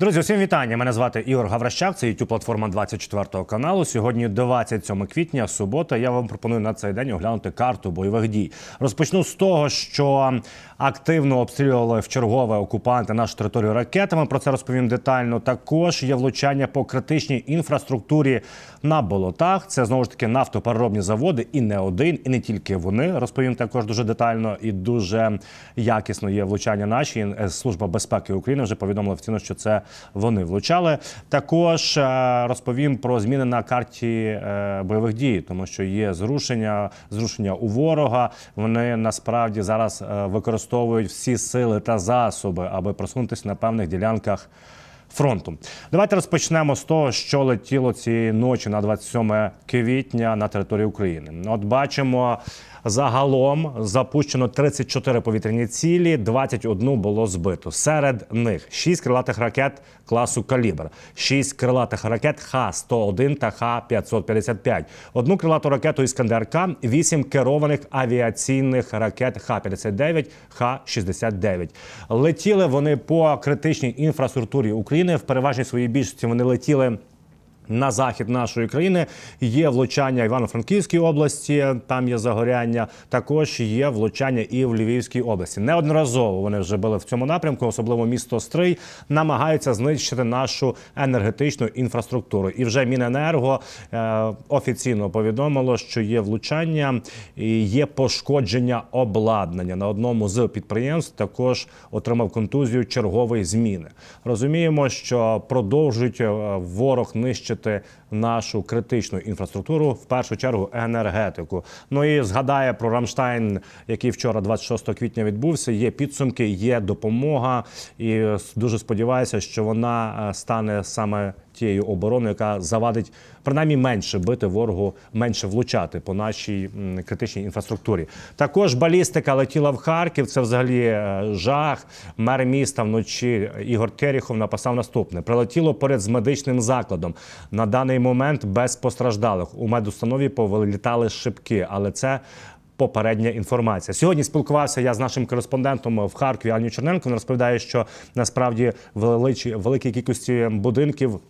Друзі, усім вітання. Мене звати Ігор Гавращак. Це youtube платформа 24 каналу. Сьогодні 27 квітня, субота. Я вам пропоную на цей день оглянути карту бойових дій. Розпочну з того, що активно обстрілювали в чергове окупанти нашу територію ракетами. Про це розповім детально. Також є влучання по критичній інфраструктурі на болотах. Це знову ж таки нафтопереробні заводи, і не один, і не тільки вони. Розповім також дуже детально і дуже якісно є влучання наші. Служба безпеки України вже повідомила офіційно, що це вони влучали. Також е, розповім про зміни на карті е, бойових дій, тому що є зрушення, зрушення у ворога. Вони насправді зараз е, використовують всі сили та засоби, аби просунутися на певних ділянках. Фронту, давайте розпочнемо з того, що летіло цієї ночі на 27 квітня на території України. От бачимо загалом запущено 34 повітряні цілі, 21 було збито. Серед них 6 крилатих ракет класу калібр, 6 крилатих ракет Х-101 та Х-555, одну крилату ракету Іскандер-К, 8 керованих авіаційних ракет Х-59, Х-69. Летіли вони по критичній інфраструктурі України. В переважній своїй більшості вони летіли. На захід нашої країни є влучання Івано-Франківській області, там є загоряння. Також є влучання і в Львівській області. Неодноразово вони вже були в цьому напрямку, особливо місто Стрий, намагаються знищити нашу енергетичну інфраструктуру. І вже Міненерго е, офіційно повідомило, що є влучання і є пошкодження обладнання на одному з підприємств. Також отримав контузію чергової зміни. Розуміємо, що продовжують е, ворог нищити нашу критичну інфраструктуру, в першу чергу енергетику. Ну і згадає про Рамштайн, який вчора, 26 квітня, відбувся. Є підсумки, є допомога, і дуже сподіваюся, що вона е, стане саме тією обороною, яка завадить принаймні менше бити ворогу, менше влучати по нашій критичній інфраструктурі. Також балістика летіла в Харків. Це взагалі е, жах. Мер міста вночі Ігор Терехов написав наступне: прилетіло поряд з медичним закладом. На даний момент без постраждалих у медустанові повилітали шибки, але це. Попередня інформація сьогодні спілкувався я з нашим кореспондентом в Харкові Аню Черненко. Він розповідає, що насправді величі великій кількості будинків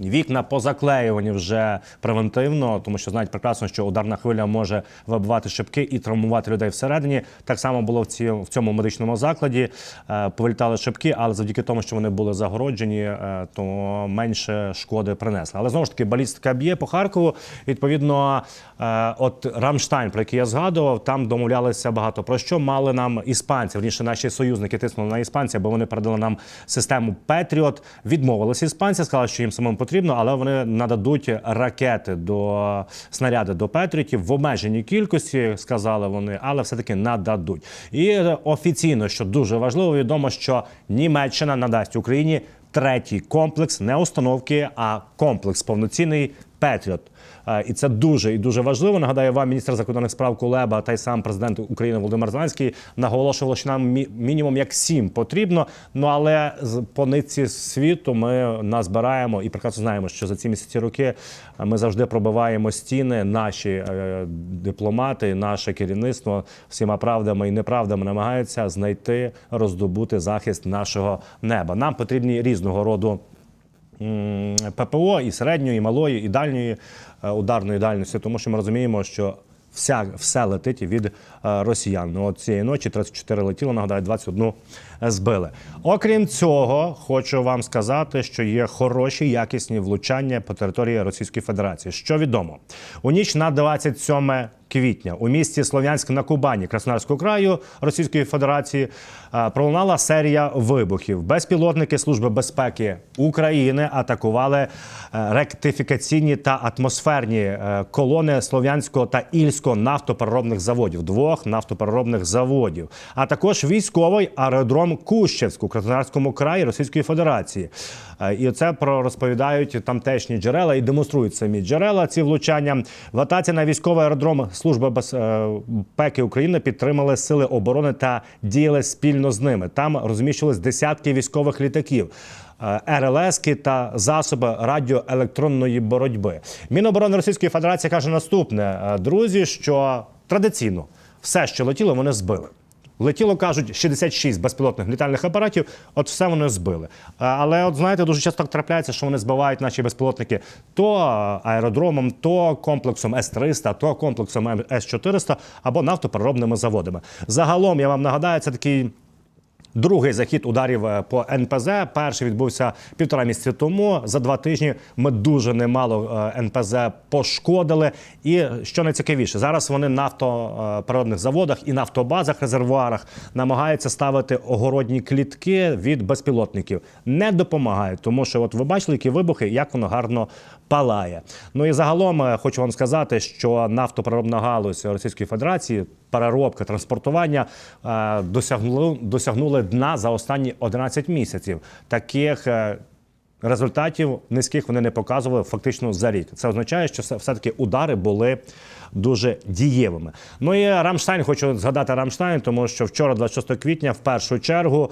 Вікна позаклеювані вже превентивно, тому що знають прекрасно, що ударна хвиля може вибивати шибки і травмувати людей всередині. Так само було в ці в цьому медичному закладі. Е, Повилітали шибки, але завдяки тому, що вони були загороджені, е, то менше шкоди принесли. Але знову ж таки балістика б'є по Харкову. Відповідно, е, от Рамштайн, про який я згадував, там домовлялися багато про що мали нам іспанці. Верніше наші союзники тиснули на іспанців, бо вони передали нам систему Петріот. Відмовилися іспанці, сказали, що їм самим потрібно, але вони нададуть ракети до снаряди до Петріотів в обмеженій кількості, сказали вони, але все-таки нададуть. І офіційно, що дуже важливо, відомо, що Німеччина надасть Україні третій комплекс, не установки, а комплекс повноцінний Петріот. Е, І це дуже і дуже важливо. Нагадаю вам, міністр закордонних справ Кулеба та й сам президент України Володимир Зеленський наголошували, що нам мінімум як сім потрібно. Ну але з- нитці світу ми назбираємо і прекрасно знаємо, що за ці місяці роки ми завжди пробиваємо стіни. Наші е, дипломати, наше керівництво всіма правдами і неправдами намагаються знайти, роздобути захист нашого неба. Нам потрібні різного роду. ППО і середньої, і малої, і дальньої е, ударної дальності, тому що ми розуміємо, що вся, все летить від е, росіян. Ну, от цієї ночі 34 летіло, нагадаю, 21 збили. Окрім цього, хочу вам сказати, що є хороші якісні влучання по території Російської Федерації. Що відомо, у ніч на 27 квітня у місті Слов'янськ на Кубані Краснодарського краю Російської Федерації е, пролунала серія вибухів. Безпілотники Служби безпеки України атакували е, ректифікаційні та атмосферні е, колони Слов'янського та Ільського нафтопереробних заводів, двох нафтопереробних заводів, а також військовий аеродром Кущевськ у Краснодарському краї Російської Федерації. Е, І це про розповідають тамтешні джерела і демонструють самі джерела ці влучання. В атаці на військовий аеродром Служби безпеки України підтримали сили оборони та діяли спільно з ними. Там розміщувались десятки військових літаків. е, РЛСки та засоби радіоелектронної боротьби. Міноборони Російської Федерації каже наступне: е, друзі, що традиційно все, що летіло, вони збили. Летіло, кажуть, 66 безпілотних літальних апаратів. От все вони збили. Але от знаєте, дуже часто так трапляється, що вони збивають наші безпілотники то аеродромом, то комплексом С-300, то комплексом С-400 або нафтопереробними заводами. Загалом я вам нагадаю, це такий. Другий захід ударів е, по НПЗ. Перший відбувся півтора місяці тому. За два тижні ми дуже немало е, НПЗ пошкодили. І що найцікавіше, зараз вони на нафтопереробних заводах і нафтобазах, резервуарах намагаються ставити огородні клітки від безпілотників. Не допомагають, тому що от ви бачили, які вибухи, як воно гарно палає. Ну і загалом е, хочу вам сказати, що нафтопереробна галузь Російської Федерації, переробка, транспортування е, досягнули, досягнули дна за останні 11 місяців. Таких е, результатів низьких вони не показували фактично за рік. Це означає, що все- все-таки удари були дуже дієвими. Ну і Рамштайн, хочу згадати Рамштайн, тому що вчора, 26 квітня, в першу чергу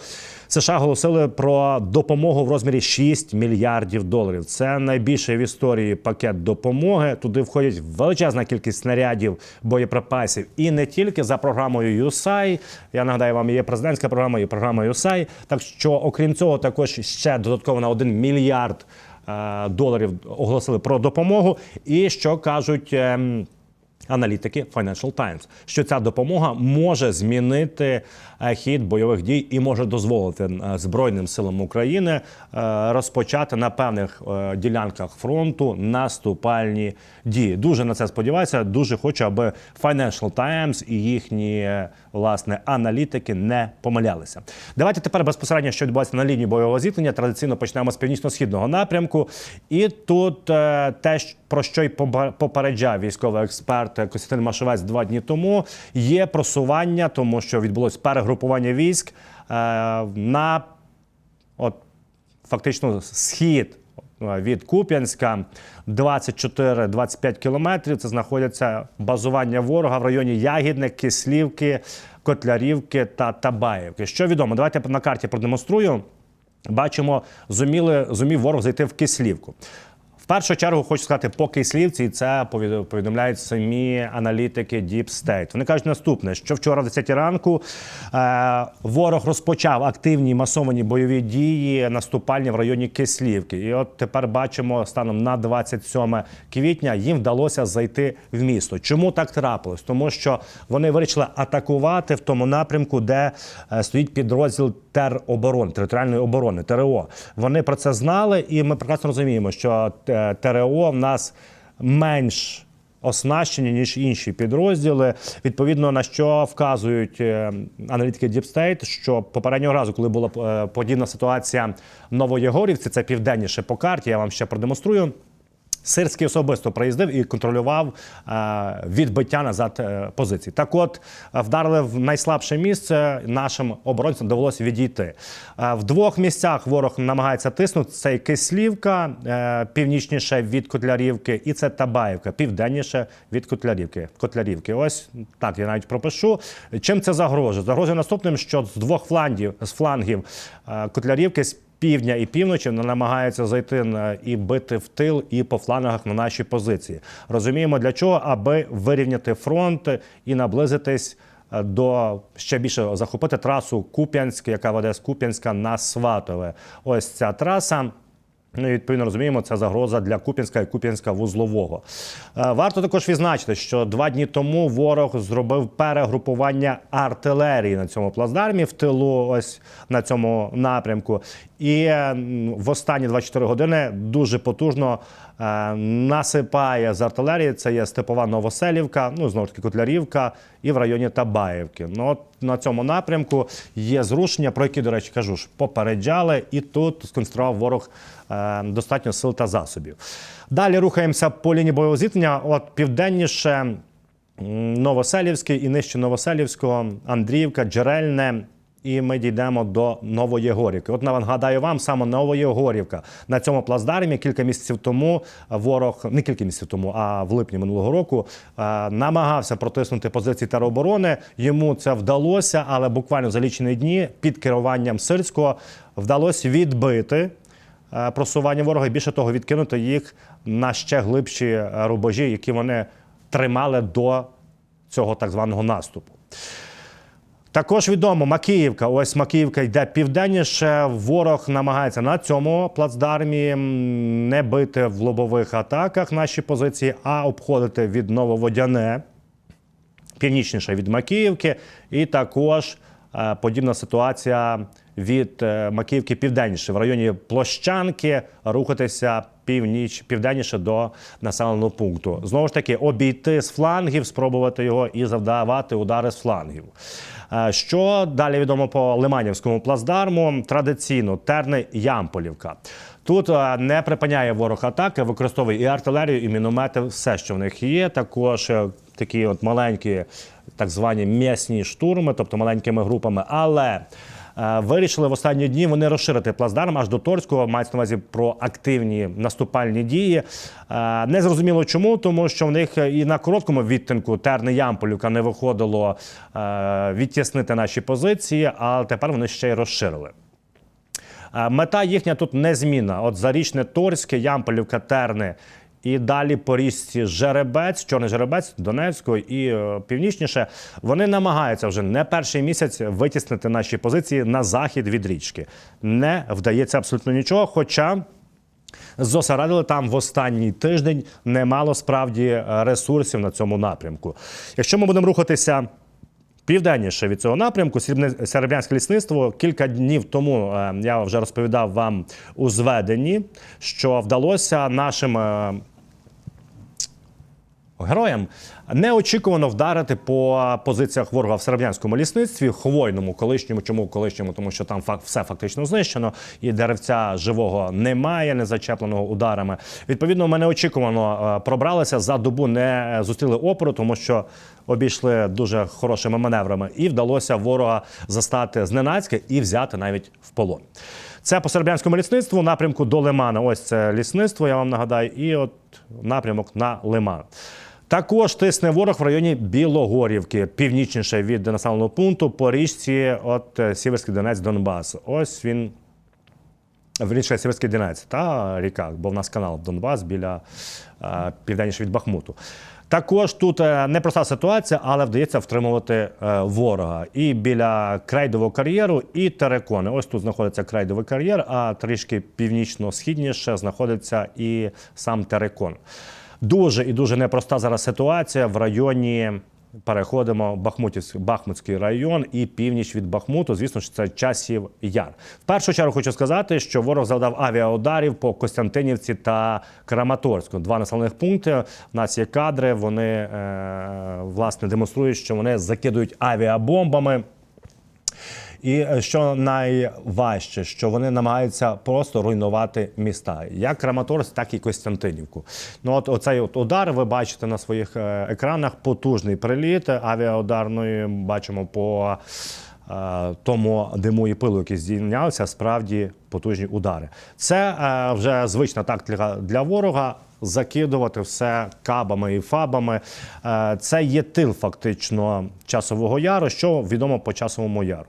США оголосили про допомогу в розмірі 6 мільярдів доларів. Це найбільший в історії пакет допомоги. Туди входять величезна кількість снарядів, боєприпасів, і не тільки за програмою USAI. Я нагадаю вам, є президентська програма, є програма USAI. Так що, окрім цього, також ще додатково на 1 мільярд е, доларів оголосили про допомогу. І що кажуть. Аналітики Financial Times, що ця допомога може змінити е, хід бойових дій і може дозволити е, Збройним силам України е, розпочати на певних ділянках фронту наступальні дії. Дуже на це сподіваюся. Дуже хочу, аби Financial Times і їхні власне аналітики не помилялися. Давайте тепер безпосередньо, що відбувається на лінії бойового зіткнення. Традиційно почнемо з північно-східного напрямку. І тут е, те, про що й попереджав військовий експерт Костянтин Машевець два дні тому, є просування, тому що відбулось перегрупування військ е, на от фактично схід від Куп'янська 24-25 кілометрів. Це знаходяться базування ворога в районі Ягідне, Кислівки, Котлярівки та Табаївки. Що відомо? Давайте на карті продемонструю. Бачимо, зуміли, зумів ворог зайти в Кислівку. В першу чергу хочу сказати по Кислівці, і це повід- повідомляють самі аналітики Deep State. Вони кажуть наступне: що вчора, в 10 ранку, е, ворог розпочав активні масовані бойові дії наступальні в районі Кислівки. І от тепер бачимо станом на 27 квітня їм вдалося зайти в місто. Чому так трапилось? Тому що вони вирішили атакувати в тому напрямку, де е, стоїть підрозділ тероборони, територіальної оборони, ТРО. Вони про це знали, і ми прекрасно розуміємо, що е, ТРО в нас менш оснащені, ніж інші підрозділи. Відповідно на що вказують е, аналітики Deep State, що попереднього разу, коли була е, подібна ситуація в Новоєгорівці, це південніше по карті, я вам ще продемонструю. Сирський особисто приїздив і контролював е, відбиття назад е, позицій. Так, от вдарили в найслабше місце. Нашим оборонцям довелося відійти. Е, в двох місцях ворог намагається тиснути. Це Кислівка, північніше від Котлярівки, і це Табаївка, південніше від Котлярівки. Котлярівки. Ось так я навіть пропишу. Чим це загрожує? Загрожує наступним, що з двох флангів з флангів Котлярівки півдня і півночі намагаються зайти і бити в тил і по флангах на наші позиції. Розуміємо для чого, аби вирівняти фронт і наблизитись е, до ще більше захопити трасу Куп'янськ, яка веде з Куп'янська на Сватове. Ось ця траса. Ну, і відповідно розуміємо, це загроза для Куп'янська і Куп'янська вузлового. Е, Варто також відзначити, що два дні тому ворог зробив перегрупування артилерії на цьому плацдармі в тилу, ось на цьому напрямку. І е, в останні 24 години дуже потужно е, насипає з артилерії. Це є Степова Новоселівка, ну знову ж таки Котлярівка і в районі Табаївки. Ну от на цьому напрямку є зрушення, про які, до речі, кажу ж, попереджали, і тут сконцентрував ворог достатньо сил та засобів. Далі рухаємося по лінії бойового зіткнення. От південніше. м, Новоселівський і нижче Новоселівського, Андріївка, Джерельне. І ми дійдемо до Новоєгорівки. От нагадаю вам, саме Новоєгорівка на цьому плацдармі кілька місяців тому ворог, не кілька місяців тому, а в липні минулого року е, намагався протиснути позиції тероборони. Йому це вдалося, але буквально за лічені дні під керуванням Сирського вдалося відбити е, просування ворога і більше того, відкинути їх на ще глибші е, рубежі, які вони тримали до цього так званого наступу. Також відомо Макіївка. Ось Макіївка йде південніше. Ворог намагається на цьому плацдармі не бити в лобових атаках наші позиції, а обходити від Нововодяне північніше від Макіївки, і також е, подібна ситуація від е, Макіївки південніше в районі Площанки рухатися північ південніше до населеного пункту. Знову ж таки, обійти з флангів, спробувати його і завдавати удари з флангів. Е, Що далі відомо по Лиманівському плацдарму? Традиційно Терни Ямполівка. Тут е, не припиняє ворог атаки, використовує і артилерію, і міномети, все, що в них є. Також такі от маленькі, так звані м'ясні штурми, тобто маленькими групами. Але вирішили в останні дні вони розширити плацдарм аж до Торського. Мається на увазі про активні наступальні дії. Е, Не зрозуміло чому, тому що в них і на короткому відтинку Терни Ямполівка не виходило е, відтіснити наші позиції, а тепер вони ще й розширили. Е, Мета їхня тут незмінна. От Зарічне Торське, Ямполівка, Терни. І далі по річці Жеребець, Чорний Жеребець, Донецького і е, північніше. Вони намагаються вже не перший місяць витіснити наші позиції на захід від річки. Не вдається абсолютно нічого. Хоча зосередили там в останній тиждень немало справді е, ресурсів на цьому напрямку. Якщо ми будемо рухатися Південніше від цього напрямку Серебрянське лісництво кілька днів тому е, я вже розповідав вам у зведенні, що вдалося нашим героям неочікувано вдарити по позиціях ворога в Серебрянському лісництві, хвойному, колишньому. Чому колишньому? Тому що там все фактично знищено, і деревця живого немає, не зачепленого ударами. Відповідно, ми неочікувано е, пробралися за добу, не зустріли опору, тому що обійшли дуже хорошими маневрами, і вдалося ворога застати зненацька і взяти навіть в полон. Це по серебрянському лісництву, напрямку до Лимана. Ось це лісництво, я вам нагадаю, і от напрямок на Лиман. Також тисне ворог в районі Білогорівки, північніше від населеного пункту по річці от е, Сіверський Донець Донбас. Ось він Вірніше, Сіверський Донець та ріка, бо в нас канал Донбас біля е, південніше від Бахмуту. Також тут е, непроста ситуація, але вдається втримувати ворога. І біля крейдового кар'єру, і терекони. Ось тут знаходиться крейдовий кар'єр, а трішки північно-східніше знаходиться і сам терекон. Дуже і дуже непроста зараз ситуація в районі. Переходимо Бахмутівський Бахмутський район і північ від Бахмуту. Звісно ж, це часів яр. В першу чергу хочу сказати, що ворог завдав авіаударів по Костянтинівці та Краматорську. Два населених пункти. У нас є кадри. Вони е, власне демонструють, що вони закидують авіабомбами. І е, що найважче, що вони намагаються просто руйнувати міста, як Краматорськ, так і Костянтинівку. Ну от оцей от удар ви бачите на своїх е, екранах. Потужний приліт авіаударної. Бачимо по е, тому диму і пилу, який здійнявся, справді потужні удари. Це вже звична тактика для ворога. Закидувати все кабами і фабами. Це є тил фактично часового яру, що відомо по часовому яру.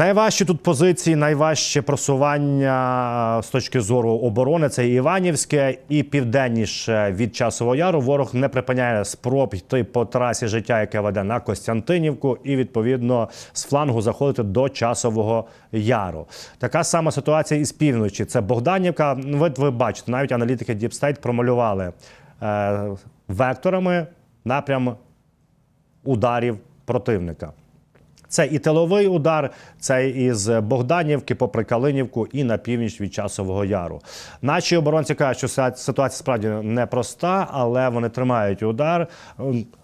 Найважчі тут позиції, найважче просування е, з точки зору оборони це Іванівське і південніше від часового яру. Ворог не припиняє спроб йти по трасі життя, яке веде на Костянтинівку, і відповідно з флангу заходити до часового яру. Така сама ситуація і з півночі. Це Богданівка. Ну, Ви, ви бачите, навіть аналітики State промалювали е, векторами напрям ударів противника. Це і тиловий удар, це із Богданівки попри Калинівку і на північ від часового яру. Наші оборонці кажуть, що ситуація справді непроста, але вони тримають удар.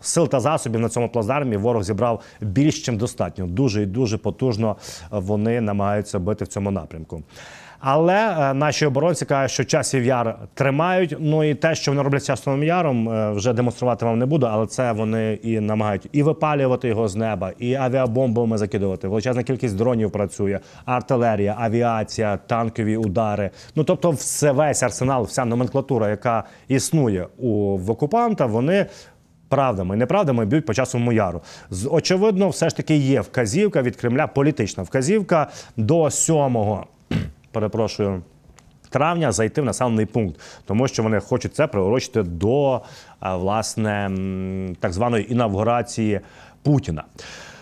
Сил та засобів на цьому плацдармі ворог зібрав більш чим достатньо. Дуже і дуже потужно вони намагаються бити в цьому напрямку. Але е, наші оборонці кажуть, що часів яр тримають. Ну і те, що вони роблять з часовим яром, е, вже демонструвати вам не буду, але це вони і намагають і випалювати його з неба, і авіабомбами закидувати. Величезна кількість дронів працює, артилерія, авіація, танкові удари. Ну тобто, все весь арсенал, вся номенклатура, яка існує у в окупанта, вони. Правдами і неправдами б'ють по часовому яру. Очевидно, все ж таки є вказівка від Кремля, політична вказівка до 7 перепрошую, травня зайти в населений пункт, тому що вони хочуть це приурочити до власне так званої інавгурації Путіна.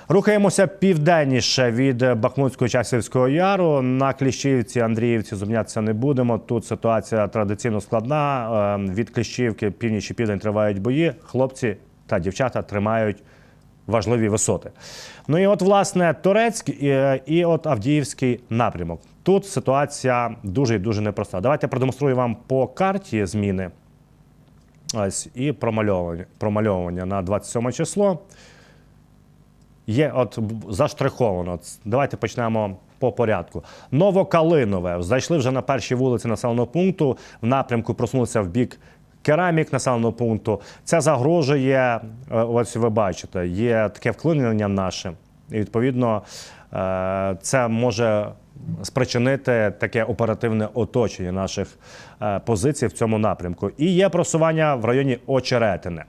Рухаємося південніше від е, Бахмутського часівського яру. На Кліщівці, Андріївці зупинятися не будемо. Тут ситуація традиційно складна. Е, Від Кліщівки, північ і південь тривають бої. Хлопці та дівчата тримають важливі висоти. Ну і от, власне, Торецьк і, і от Авдіївський напрямок. Тут ситуація дуже і дуже непроста. Давайте продемонструю вам по карті зміни. Ось і промальовування, промальовування на 27 число. Є от заштриховано. Давайте почнемо по порядку. Новокалинове. Зайшли вже на перші вулиці населеного пункту. В напрямку просунулися в бік керамік населеного пункту. Це загрожує, е, ось ви бачите, є таке вклинення наше. І відповідно е, це може спричинити таке оперативне оточення наших е, позицій в цьому напрямку. І є просування в районі Очеретине.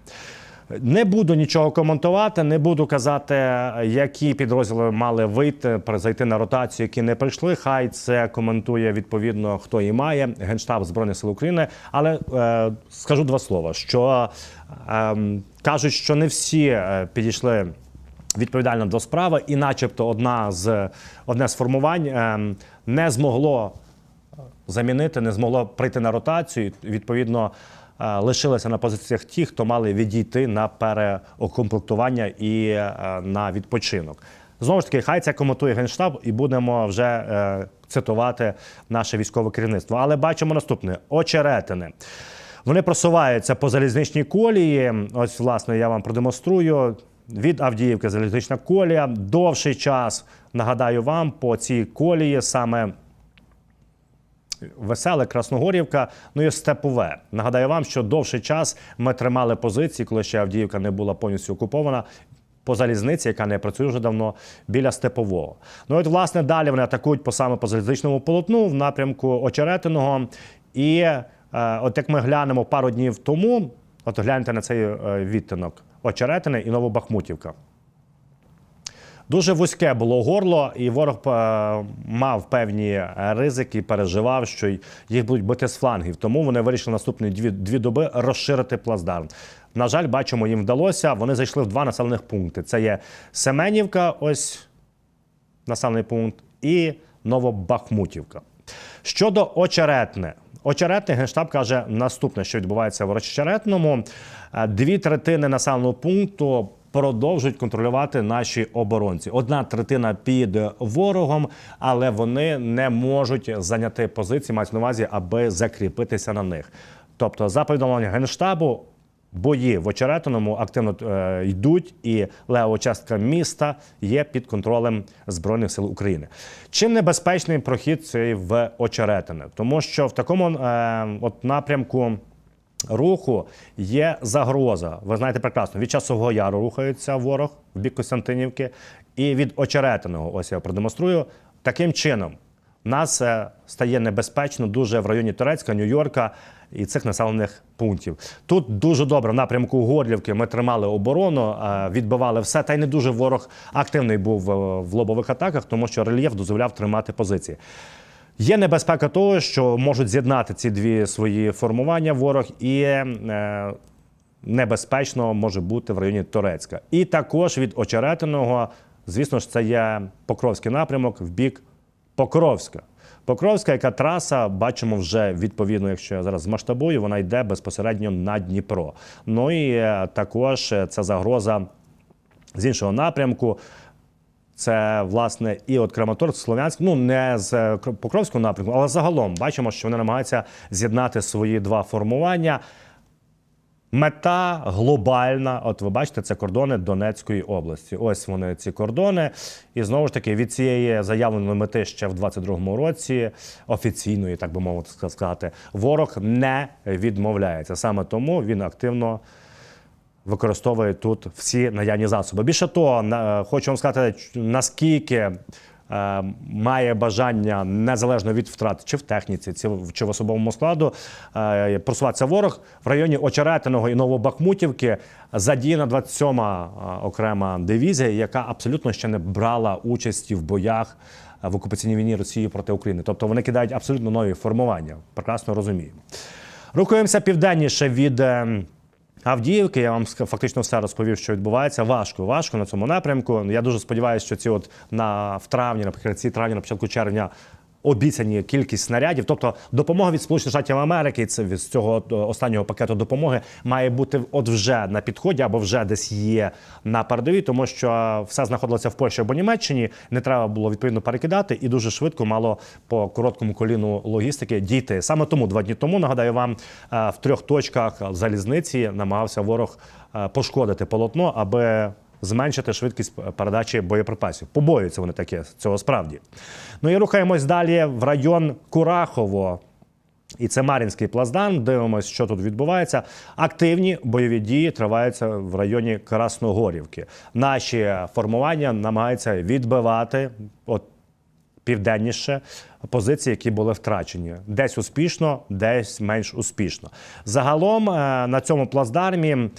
Не буду нічого коментувати, не буду казати, які підрозділи мали вийти, зайти на ротацію, які не прийшли. Хай це коментує відповідно, хто і має Генштаб Збройних сил України. Але е, скажу два слова: що е, кажуть, що не всі е, підійшли. Відповідально до справи, і, начебто, одна з одне з формувань е, не змогло замінити, не змогло прийти на ротацію. Відповідно, е, лишилися на позиціях ті, хто мали відійти на переокомплектування і е, на відпочинок. Знову ж таки, хай це коментує генштаб, і будемо вже е, цитувати наше військове керівництво. Але бачимо наступне: очеретини. Вони просуваються по залізничній колії. Ось, власне, я вам продемонструю. Від Авдіївки залізнична колія. Довший час, нагадаю вам, по цій колії саме Веселе, Красногорівка, ну і Степове. Нагадаю вам, що довший час ми тримали позиції, коли ще Авдіївка не була повністю окупована. По залізниці, яка не працює вже давно, біля Степового. Ну от, власне, далі вони атакують по саме по залізничному полотну в напрямку Очеретиного. І е, от як ми глянемо пару днів тому, от гляньте на цей е, відтинок Очеретини і Новобахмутівка. Дуже вузьке було горло, і ворог е, мав певні ризики, переживав, що їх будуть бити з флангів. Тому вони вирішили наступні дві, дві доби розширити плацдарм. На жаль, бачимо, їм вдалося. Вони зайшли в два населених пункти: це є Семенівка, ось населений пункт, і Новобахмутівка. Щодо очеретне. Очеретне генштаб каже наступне, що відбувається в Очеретному. Е, Дві третини населеного пункту продовжують контролювати наші оборонці. Одна третина під ворогом, але вони не можуть зайняти позиції, мають на увазі, аби закріпитися на них. Тобто, за повідомленням генштабу, Бої в Очеретиному активно е, йдуть, і лева частка міста є під контролем Збройних сил України. Чим небезпечний прохід цей в Очеретине? Тому що в такому е, от напрямку руху є загроза. Ви знаєте прекрасно, від часового яру рухається ворог в бік Костянтинівки, і від Очеретиного, ось я продемонструю, таким чином. Нас е, стає небезпечно дуже в районі Турецька, Нью-Йорка і цих населених пунктів. Тут дуже добре в напрямку Горлівки ми тримали оборону, е, відбивали все. Та й не дуже ворог активний був е, в лобових атаках, тому що рельєф дозволяв тримати позиції. Є небезпека того, що можуть з'єднати ці дві свої формування ворог і е, небезпечно може бути в районі Торецька. І також від Очеретиного, звісно ж, це є Покровський напрямок в бік Покровська. Покровська, яка траса, бачимо вже відповідно, якщо я зараз змасштабую, вона йде безпосередньо на Дніпро. Ну і е, також е, це загроза з іншого напрямку. Це власне і от Краматорськ, Слов'янськ, ну не з е, Покровського напрямку, але загалом бачимо, що вони намагаються з'єднати свої два формування. Мета глобальна. От ви бачите, це кордони Донецької області. Ось вони ці кордони. І знову ж таки, від цієї заявленої мети ще в 22-му році, офіційної, так би мовити сказати, ворог не відмовляється. Саме тому він активно використовує тут всі наявні засоби. Більше того, хочу вам сказати, наскільки має бажання незалежно від втрат чи в техніці, чи в, особовому складу е, просуватися ворог в районі Очеретиного і Новобахмутівки задіяна 27-ма е, окрема дивізія, яка абсолютно ще не брала участі в боях е, в окупаційній війні Росії проти України. Тобто вони кидають абсолютно нові формування. Прекрасно розуміємо. Рухаємося південніше від. Авдіївки. Я вам фактично все розповів, що відбувається. Важко, важко на цьому напрямку. Я дуже сподіваюся, що ці от на в травні, наприклад, травні, на початку червня. Обіцяні кількість снарядів, тобто допомога від Сполучених Штатів Америки, це від цього е, останнього пакету допомоги має бути от вже на підході або вже десь є на передовій, тому що все знаходилося в Польщі або Німеччині. Не треба було відповідно перекидати, і дуже швидко мало по короткому коліну логістики дійти. Саме тому два дні тому нагадаю вам е, в трьох точках залізниці намагався ворог е, пошкодити полотно, аби зменшити швидкість передачі боєприпасів. Побоюються вони таке цього справді. Ну і рухаємось далі в район Курахово. І це Мар'їнський плацдарм. Дивимось, що тут відбувається. Активні бойові дії триваються в районі Красногорівки. Наші формування намагаються відбивати от південніше позиції, які були втрачені. Десь успішно, десь менш успішно. Загалом е, на цьому плацдармі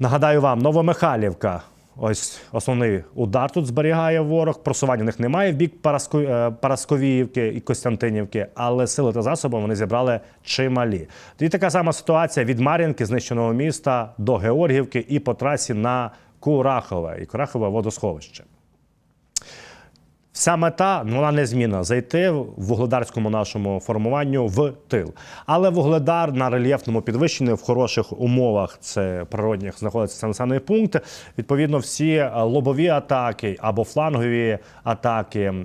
Нагадаю вам, Новомихайлівка. Ось основний удар тут зберігає ворог. Просування в них немає в бік е, Парасковіївки і Костянтинівки, але сили та засоби вони зібрали чималі. І така сама ситуація від Мар'їнки, знищеного міста, до Георгівки і по трасі на Курахове і Курахове водосховище. Вся мета ну, вона незмінна зайти в вугледарському нашому формуванню в тил. Але вугледар на рельєфному підвищенні в хороших умовах це природних знаходиться населений пункт. Відповідно, всі е, лобові атаки або флангові атаки е,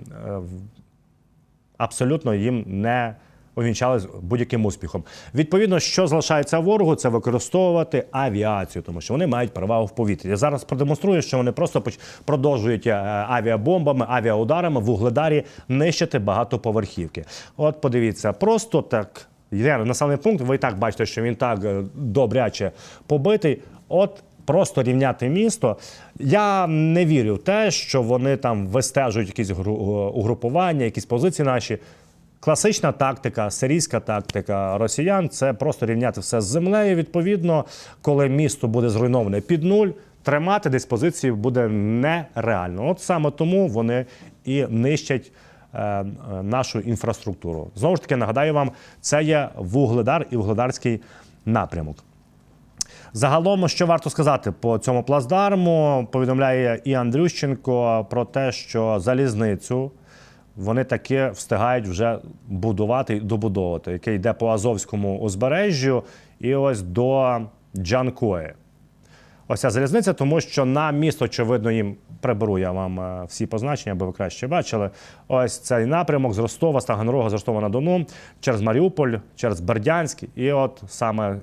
абсолютно їм не увінчались будь-яким успіхом. Відповідно, що залишається ворогу, це використовувати авіацію, тому що вони мають перевагу в повітрі. Я зараз продемонструю, що вони просто продовжують е, авіабомбами, авіаударами в угледарі нищити багатоповерхівки. От подивіться, просто так. Йде населений пункт, ви і так бачите, що він так е, добряче побитий. От просто рівняти місто. Я не вірю в те, що вони там вистежують якісь гру- угрупування, якісь позиції наші. Класична тактика, сирійська тактика росіян це просто рівняти все з землею. Відповідно, коли місто буде зруйноване під нуль, тримати десь буде нереально. От саме тому вони і нищать е, е, нашу інфраструктуру. Знову ж таки, нагадаю вам, це є вугледар і вугледарський напрямок. Загалом, що варто сказати по цьому плацдарму, повідомляє і Андрющенко про те, що залізницю вони таки встигають вже будувати добудовувати, яке йде по Азовському узбережжю і ось до Джанкої. Ось ця залізниця, тому що на місто, очевидно, їм приберу я вам е, всі позначення, аби ви краще бачили. Ось цей напрямок з Ростова, з Таганрога, з Ростова на Дону, через Маріуполь, через Бердянськ, і от саме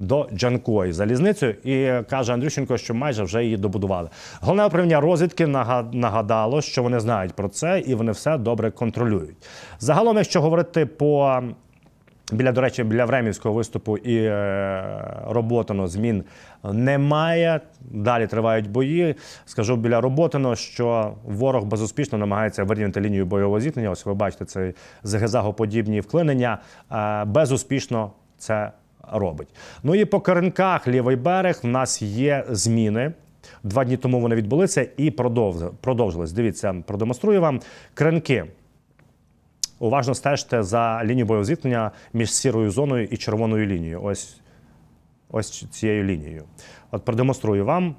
до Джанкої залізницею. І каже Андрющенко, що майже вже її добудували. Головне управління розвідки нагадало, що вони знають про це і вони все добре контролюють. Загалом, якщо говорити по Біля, до речі, біля Времівського виступу і е, Роботино змін немає. Далі тривають бої. Скажу біля Роботино, що ворог безуспішно намагається вирівняти лінію бойового зіткнення. Ось ви бачите це зигзагоподібні вклинення. Е, безуспішно це робить. Ну і по Керенках, лівий берег, в нас є зміни. Два дні тому вони відбулися і продовжились. Дивіться, продемонструю вам кренки. Уважно стежте за лінією бойового зіткнення між сірою зоною і червоною лінією. Ось, ось цією лінією. От продемонструю вам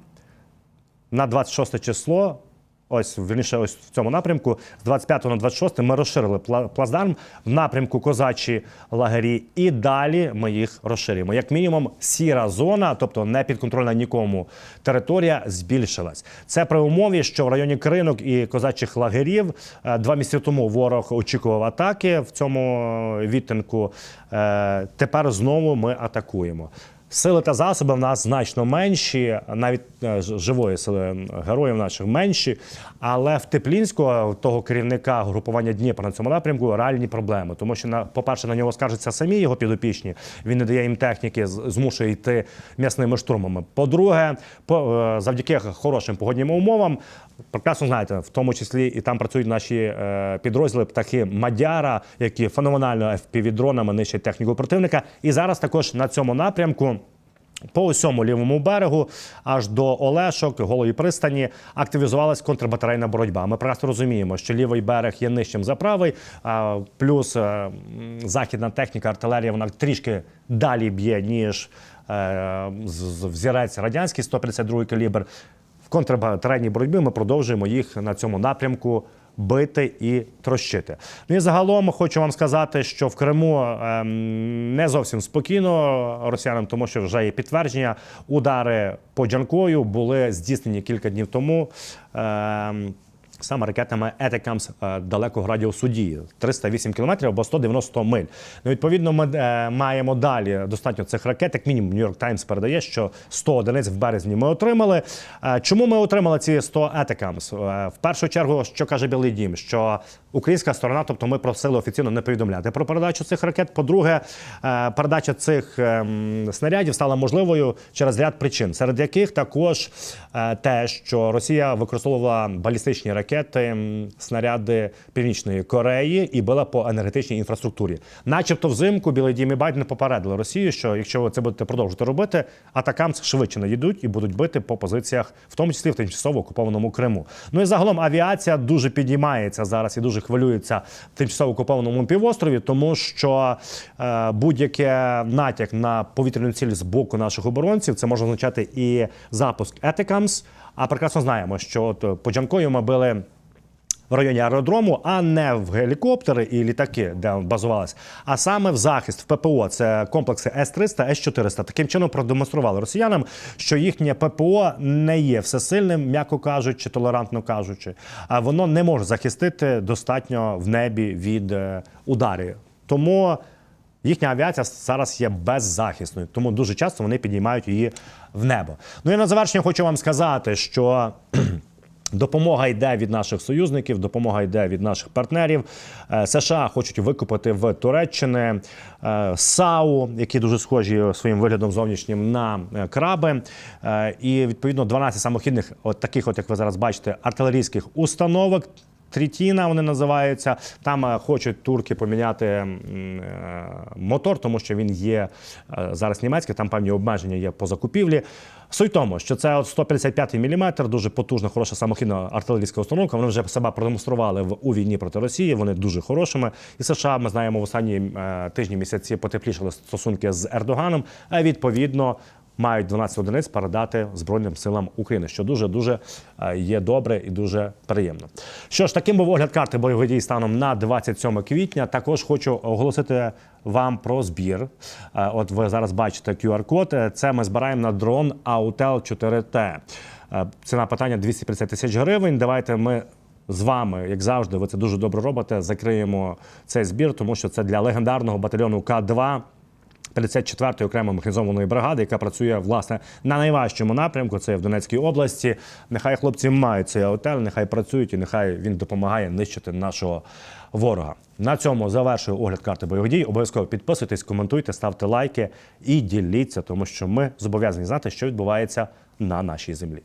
на 26 число. Ось вірніше, ось в цьому напрямку з 25 на 26 ми розширили пла- плацдарм в напрямку козачі лагері, і далі ми їх розширюємо. Як мінімум, сіра зона, тобто не підконтрольна нікому територія, збільшилась. Це при умові, що в районі кринок і козачих лагерів е, два місяці тому ворог очікував атаки в цьому е, відтинку. Е, Тепер знову ми атакуємо. Сили та засоби в нас значно менші, навіть е, живої сили героїв наших менші. Але в Теплінського того керівника групування Дніпра на цьому напрямку реальні проблеми. Тому що на по-перше, на нього скаржаться самі його підопічні. Він не дає їм техніки, змушує йти м'ясними штурмами. По-друге, по, е, завдяки хорошим погодним умовам. Прекрасно знаєте, в тому числі і там працюють наші е, підрозділи птахи Мадяра, які феноменально FPV-дронами нищать техніку противника. І зараз також на цьому напрямку. По усьому лівому берегу, аж до Олешок, голої пристані, активізувалась контрбатарейна боротьба. Ми прекрасно розуміємо, що лівий берег є нижчим за правий, плюс е, західна техніка, артилерія, вона трішки далі б'є, ніж е, взірець радянський 152 калібр. В контрбатарейній боротьбі ми продовжуємо їх на цьому напрямку бити і трощити. Ну і загалом хочу вам сказати, що в Криму ем, не зовсім спокійно росіянам, тому що вже є підтвердження. Удари по Джанкою були здійснені кілька днів тому. Саме ракетами Етекамс далекого радіусу дії 308 кілометрів або 190 миль. Ну, відповідно, ми е, маємо далі достатньо цих ракет. Як мінімум, Нью-Йорк Таймс передає, що 100 одиниць в березні ми отримали. Е, чому ми отримали ці 100 Етекамс? В першу чергу, що каже Білий Дім, що українська сторона, тобто ми просили офіційно не повідомляти про передачу цих ракет. По-друге, е, передача цих ем, снарядів стала можливою через ряд причин, серед яких також те, що Росія використовувала балістичні ракети, м, снаряди Північної Кореї і била по енергетичній інфраструктурі. Начебто взимку Білий Дім і Байден попередили Росію, що якщо ви це будете продовжувати робити, атакам швидше надійдуть і будуть бити по позиціях, в тому числі в тимчасово окупованому Криму. Ну і загалом авіація дуже підіймається зараз і дуже хвилюється в тимчасово окупованому півострові, тому що е, будь-яке натяк на повітряну ціль з боку наших оборонців це може означати і запуск Етикамс. А прекрасно знаємо, що от по Джанкою ми били в районі аеродрому, а не в гелікоптери і літаки, де базувалися, а саме в захист в ППО. Це комплекси С-300, С-400. Таким чином продемонстрували росіянам, що їхнє ППО не є всесильним, м'яко кажучи, толерантно кажучи, а воно не може захистити достатньо в небі від е, ударів. Тому Їхня авіація зараз є беззахисною, тому дуже часто вони піднімають її в небо. Ну і на завершення хочу вам сказати, що. Допомога йде від наших союзників, допомога йде від наших партнерів. Е, США хочуть викупити в Туреччини е, САУ, які дуже схожі своїм виглядом зовнішнім на е, краби. І відповідно 12 самохідних, от таких, от як ви зараз бачите, артилерійських установок. Трітіна вони називаються. Там е, хочуть турки поміняти е, мотор, тому що він є е, зараз німецький, там певні обмеження є по закупівлі. Суть тому, що це от 155 мм, дуже потужна, хороша самохідна артилерійська установка. Вони вже себе продемонстрували в у війні проти Росії. Вони дуже хорошими. І США ми знаємо в останні тижні місяці потеплішали стосунки з Ердоганом. А відповідно мають 12 одиниць передати Збройним силам України, що дуже дуже е, є добре і дуже приємно. Що ж, таким був огляд карти бойових дій станом на 27 квітня. Також хочу оголосити вам про збір. Е, От ви зараз бачите QR-код. Е, Це ми збираємо на дрон Autel 4T. Е, Ціна питання 250 тисяч гривень. Давайте ми. З вами, як завжди, ви це дуже добре робите. Закриємо цей збір, тому що це для легендарного батальйону К2 54-ї окремої механізованої бригади, яка працює власне на найважчому напрямку. Це в Донецькій області. Нехай хлопці мають цей аутел, нехай працюють і нехай він допомагає нищити нашого ворога. На цьому завершую огляд карти бойових дій. Обов'язково підписуйтесь, коментуйте, ставте лайки і діліться, тому що ми зобов'язані знати, що відбувається на нашій землі.